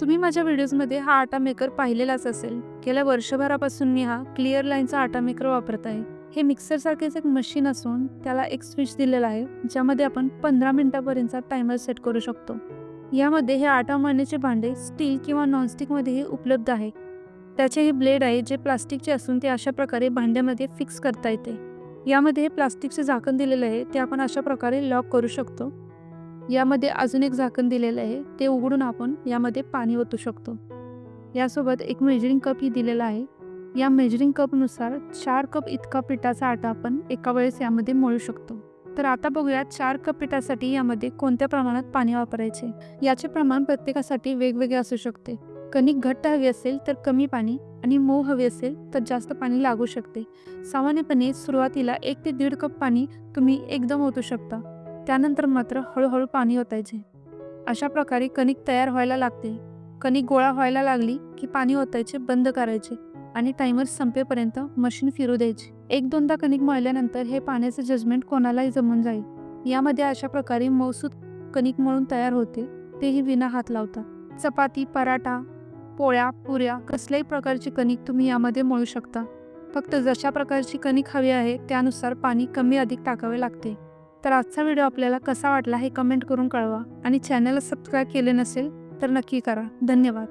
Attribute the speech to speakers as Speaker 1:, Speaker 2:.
Speaker 1: तुम्ही माझ्या व्हिडिओजमध्ये हा आटा मेकर पाहिलेलाच असेल. गेल्या वर्षभरापासून मी हा क्लिअर लाईनचा आटा मेकर वापरत आहे. हे मिक्सरसारखेच एक मशीन असून त्याला एक स्विच दिलेला आहे ज्यामध्ये आपण पंधरा मिनिटापर्यंतचा टायमर सेट करू शकतो. यामध्ये हे आटा मळण्याचे भांडे स्टील किंवा नॉनस्टिकमध्येही उपलब्ध आहे. त्याचे हे ब्लेड आहे जे प्लास्टिकचे असून ते अशा प्रकारे भांड्यामध्ये फिक्स करता येते. यामध्ये हे प्लास्टिकचे झाकण दिलेलं आहे ते आपण अशा प्रकारे लॉक करू शकतो. यामध्ये अजून एक झाकण दिलेलं आहे ते उघडून आपण यामध्ये पाणी ओतू शकतो. यासोबत एक मेजरिंग कपही दिलेला आहे. या मेजरिंग कपनुसार चार कप इतका पिठाचा आटा आपण एका वेळेस यामध्ये मळू शकतो. तर आता बघूया चार कप पिठासाठी यामध्ये कोणत्या प्रमाणात पाणी वापरायचे? याचे प्रमाण प्रत्येकासाठी वेगवेगळे असू शकते. कणिक घट्ट हवी असेल तर कमी पाणी आणि मऊ हवी असेल तर जास्त पाणी लागू शकते. सामान्यपणे सुरुवातीला एक ते दीड कप पाणी तुम्ही एकदम ओतू शकता. त्यानंतर मात्र हळूहळू पाणी ओतायचे. अशा प्रकारे कणिक तयार व्हायला लागते. कणिक गोळा व्हायला लागली की पाणी ओतायचे बंद करायचे आणि टायमर संपेपर्यंत मशीन फिरू द्यायची. एक दोनदा कणिक मळल्यानंतर हे पाण्याचे जजमेंट कोणालाही जमून जाईल. यामध्ये अशा प्रकारे मौसूद कणिक मळून तयार होते तेही विना हात लावता. चपाती पराठा पोळ्या पुऱ्या कसल्याही प्रकारची कणिक तुम्ही यामध्ये मळू शकता. फक्त जशा प्रकारची कणिक हवी आहे त्यानुसार पाणी कमी अधिक टाकावे लागते. तर आजचा व्हिडिओ आपल्याला कसा वाटला हे कमेंट करून कळवा आणि चॅनलला सबस्क्राईब केले नसेल तर नक्की करा. धन्यवाद.